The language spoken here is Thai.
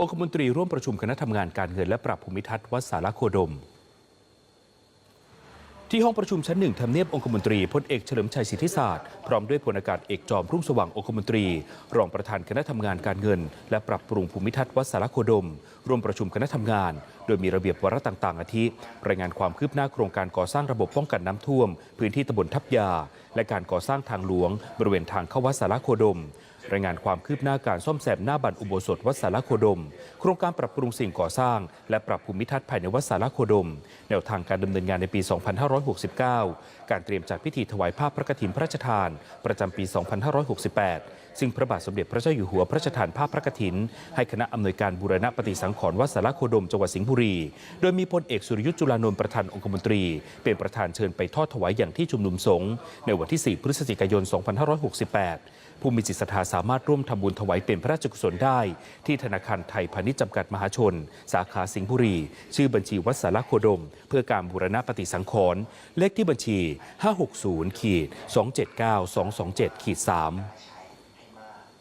องคมนตรีร่วมประชุมคณะทำงานการเงินและปรับภูมิทัศน์วัดสารโคดม ที่ห้องประชุมชั้นหนึ่งทำเนียบองคมนตรีพลเอกเฉลิมชัยสิทธิศาสตร์พร้อมด้วยพลอากาศเอกจอมรุ่งสว่างองคมนตรี รองประธานคณะทำงานการเงิน และปรับปรุงภูมิทัศน์วัดสารโคดม ร่วมประชุมคณะทำงาน โดยมีระเบียบวาระต่าง ๆ อาทิ รายงานความคืบหน้าโครงการก่อสร้างระบบป้องกันน้ำท่วม พื้นที่ตำบลทับยาและการก่อสร้างทางหลวง บริเวณทางเข้าวัดสารโคดม รายงานความคืบหน้าการซ่อมแซมหน้าบันอุโบสถวัดสารโคดม โครงการปรับปรุงสิ่งก่อสร้าง และปรับภูมิทัศน์ภายในวัดสารโคดม แนวทางการดำเนินงานในปี 2569 การเตรียมจัดพิธีถวายภาพพระกฐินพระราชทาน ประจำปี 2568 ซึ่งพระบาทสมเด็จพระเจ้าอยู่หัวพระราชทานภาพพระกฐิน ให้คณะอำนวยการบูรณะปฏิสังขรณ์วัดสารโคดมจังหวัดสิงห์บุรี โดยมีพลเอกสุรยุทธ์จุลานนท์ประธานองคมนตรี เป็นประธานเชิญไปทอดถวายอย่างที่ชุมนุมสงฆ์ในวันที่ 4 พฤศจิกายน 2568 ผู้มีจิตศรัทธาสามารถร่วมทำบุญถวายเป็นพระราชกุศลได้ ที่ธนาคารไทยพาณิชย์จำกัดมหาชน สาขาสิงห์บุรี ชื่อบัญชีวัดสารโคดม เพื่อการบูรณะปฏิสังขรณ์เลขที่บัญชี 560ขีด279 227ขีด3